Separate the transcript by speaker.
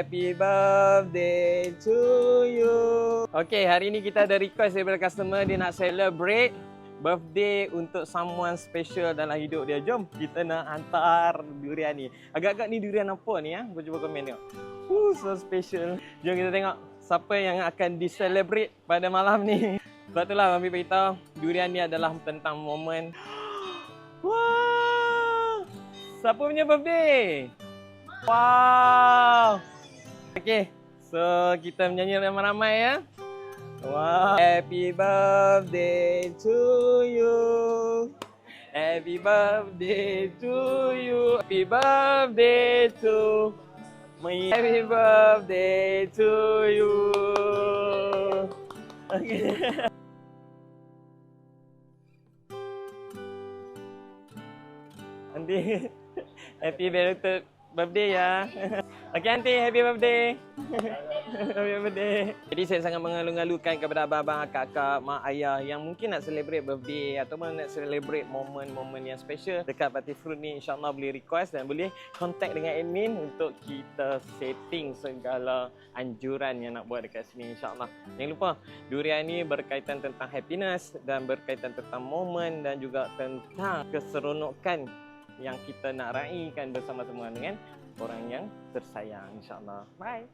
Speaker 1: Happy birthday to you. Okay, hari ni kita ada request daripada customer dia nak celebrate birthday untuk someone special dalam hidup dia. Jom kita nak hantar durian ni. Agak-agak ni durian apa ni ya? Kau cuba komen tengok. Uh, so special. Jom kita tengok siapa yang akan di-celebrate pada malam ni. Sebab itulah Mami beritahu durian ni adalah tentang momen. Wah! Siapa punya birthday? Wow! Okay, so kita menyanyi ramai-ramai ya. Wow. Happy birthday to you. Happy birthday to you. Happy birthday to me. Happy birthday to you. Okay. Nanti happy belated birthday ya. Okey aunty, happy birthday. happy birthday. Jadi saya sangat mengalu-alukan kepada abang-abang, akak-akak, mak ayah yang mungkin nak celebrate birthday ataupun nak celebrate momen-momen yang special dekat Party Fruit ni insya-Allah boleh request dan boleh contact dengan admin untuk kita setting segala anjuran yang nak buat dekat sini insya-Allah. Jangan lupa durian ni berkaitan tentang happiness dan berkaitan tentang momen dan juga tentang keseronokan yang kita nak raikan bersama-sama dengan orang yang tersayang insyaAllah. Bye.